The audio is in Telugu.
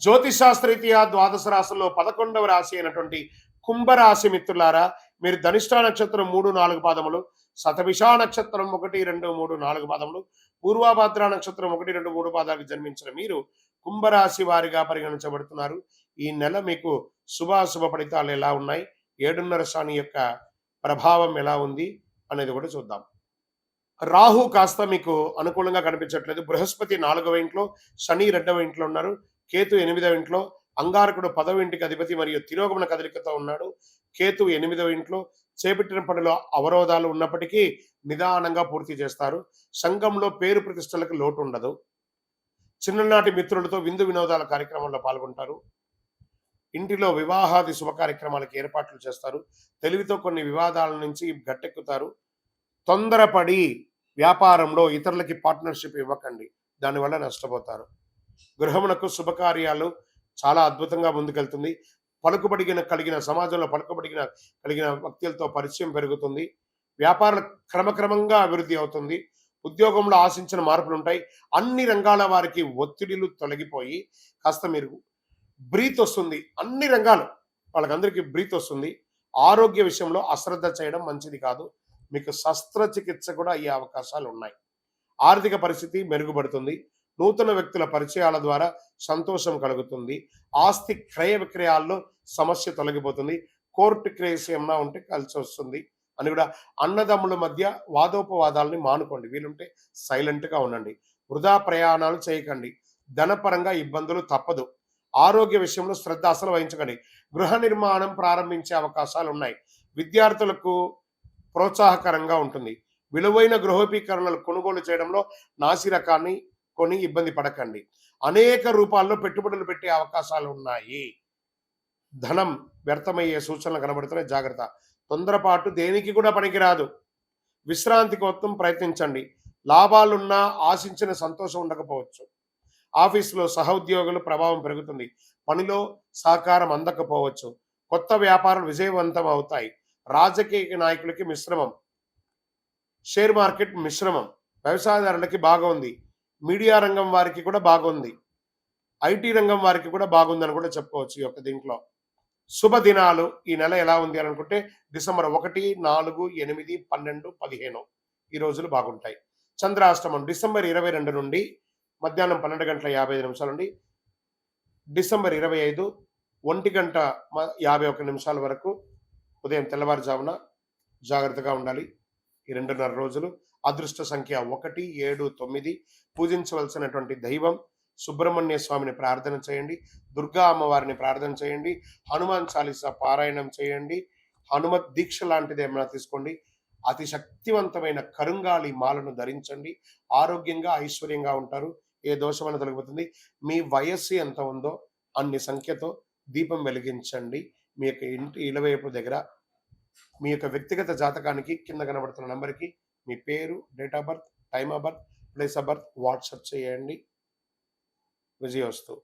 జ్యోతిశాస్త్రీత్యా ద్వాదశ రాశుల్లో పదకొండవ రాశి అయినటువంటి కుంభరాశి మిత్రులారా మీరు ధనిష్ట నక్షత్రం మూడు నాలుగు పాదములు శతభిషా నక్షత్రం ఒకటి రెండు మూడు నాలుగు పాదములు పూర్వభద్ర నక్షత్రం ఒకటి రెండు మూడు పాదాలకు జన్మించిన మీరు కుంభరాశి వారిగా పరిగణించబడుతున్నారు. ఈ నెల మీకు శుభాశుభ ఫలితాలు ఎలా ఉన్నాయి? ఏడున్నర శని యొక్క ప్రభావం ఎలా ఉంది? అనేది కూడా చూద్దాం. రాహు కాస్త మీకు అనుకూలంగా కనిపించట్లేదు. బృహస్పతి నాలుగవ ఇంట్లో శని రెండవ ఇంట్లో ఉన్నారు. కేతు ఎనిమిదవ ఇంట్లో అంగారకుడు పదవ ఇంటికి అధిపతి మరియు తిరోగమన కదలికతో ఉన్నాడు. కేతు ఎనిమిదవ ఇంట్లో చేపట్టిన పనిలో అవరోధాలు ఉన్నప్పటికీ నిదానంగా పూర్తి చేస్తారు. సంఘంలో పేరు ప్రతిష్టలకు లోటు ఉండదు. చిన్ననాటి మిత్రులతో విందు వినోదాల కార్యక్రమంలో పాల్గొంటారు. ఇంటిలో వివాహాది శుభ కార్యక్రమాలకు ఏర్పాట్లు చేస్తారు. తెలివితో కొన్ని వివాదాల నుంచి గట్టెక్కుతారు. తొందరపడి వ్యాపారంలో ఇతరులకి పార్ట్నర్షిప్ ఇవ్వకండి. దానివల్ల నష్టపోతారు. గృహమునకు శుభకార్యాలు చాలా అద్భుతంగా ముందుకెళ్తుంది. పలుకుబడిగిన కలిగిన సమాజంలో పలుకుబడిగిన కలిగిన వ్యక్తులతో పరిచయం పెరుగుతుంది. వ్యాపారం క్రమక్రమంగా అభివృద్ధి అవుతుంది. ఉద్యోగంలో ఆశించిన మార్పులు ఉంటాయి అన్ని రంగాల వారికి ఒత్తిడిలు తొలగిపోయి కాస్త మీరు బ్రీత్ వస్తుంది. అన్ని రంగాలు వాళ్ళకందరికీ బ్రీత్ వస్తుంది. ఆరోగ్య విషయంలో అశ్రద్ధ చేయడం మంచిది కాదు. మీకు శస్త్రచికిత్స కూడా అయ్యే అవకాశాలు ఉన్నాయి ఆర్థిక పరిస్థితి మెరుగుపడుతుంది. నూతన వ్యక్తుల పరిచయాల ద్వారా సంతోషం కలుగుతుంది. ఆస్తి క్రయ విక్రయాల్లో సమస్య తొలగిపోతుంది. కోర్టు క్రేస్ ఏమన్నా ఉంటే కలిసి వస్తుంది అని కూడా అన్నదమ్ముల మధ్య వాదోపవాదాలని మానుకోండి. వీలుంటే సైలెంట్గా ఉండండి. వృధా ప్రయాణాలు చేయకండి. ధనపరంగా ఇబ్బందులు తప్పదు. ఆరోగ్య విషయంలో శ్రద్ధ అసలు వహించకండి. గృహ నిర్మాణం ప్రారంభించే అవకాశాలు ఉన్నాయి. విద్యార్థులకు ప్రోత్సాహకరంగా ఉంటుంది. విలువైన గృహోపీకరణలు కొనుగోలు చేయడంలో నాసిరకాన్ని కొని ఇబ్బంది పడకండి. అనేక రూపాల్లో పెట్టుబడులు పెట్టే అవకాశాలు ఉన్నాయి. ధనం వ్యర్థమయ్యే సూచనలు కనబడుతున్నాయి. జాగ్రత్త. తొందరపాటు దేనికి కూడా పనికిరాదు. విశ్రాంతి కోసం ప్రయత్నించండి. లాభాలున్నా ఆశించిన సంతోషం ఉండకపోవచ్చు. ఆఫీసులో సహోద్యోగులు ప్రభావం పెరుగుతుంది. పనిలో సహకారం అందకపోవచ్చు. కొత్త వ్యాపారాలు విజయవంతం అవుతాయి. రాజకీయ నాయకులకి మిశ్రమం. షేర్ మార్కెట్ మిశ్రమం. వ్యవసాయదారులకి బాగుంది. మీడియా రంగం వారికి కూడా బాగుంది. ఐటీ రంగం వారికి కూడా బాగుందని కూడా చెప్పుకోవచ్చు ఈ యొక్క దీంట్లో. శుభదినాలు ఈ నెల ఎలా ఉంది అని అనుకుంటే డిసెంబర్ ఒకటి నాలుగు ఎనిమిది పన్నెండు పదిహేను ఈ రోజులు బాగుంటాయి. చంద్రాష్టమం డిసెంబర్ ఇరవై రెండు నుండి మధ్యాహ్నం పన్నెండు గంటల యాభై ఐదు నిమిషాల నుండి డిసెంబర్ ఇరవై ఐదు ఒంటి గంట యాభై ఒక నిమిషాల వరకు ఉదయం తెల్లవారుజామున జాగ్రత్తగా ఉండాలి. ఈ రెండున్నర రోజులు అదృష్ట సంఖ్య ఒకటి ఏడు తొమ్మిది. పూజించవలసినటువంటి దైవం సుబ్రహ్మణ్య స్వామిని ప్రార్థన చేయండి. దుర్గా అమ్మవారిని ప్రార్థన చేయండి. హనుమాన్ చాలీసా పారాయణం చేయండి. హనుమత్ దీక్ష లాంటిది ఏమైనా తీసుకోండి. అతి శక్తివంతమైన కరుంగాలి మాలను ధరించండి. ఆరోగ్యంగా ఐశ్వర్యంగా ఉంటారు. ఏ దోషమైన తొలగిపోతుంది. మీ వయస్సు ఎంత ఉందో అన్ని సంఖ్యతో దీపం వెలిగించండి. మీ యొక్క ఇంటి ఇలవైపు దగ్గర మీ యొక్క వ్యక్తిగత జాతకానికి కింద కనబడుతున్న నంబర్కి మీ పేరు date of birth time of birth place of birth WhatsApp చేయండి. విజయవస్తు.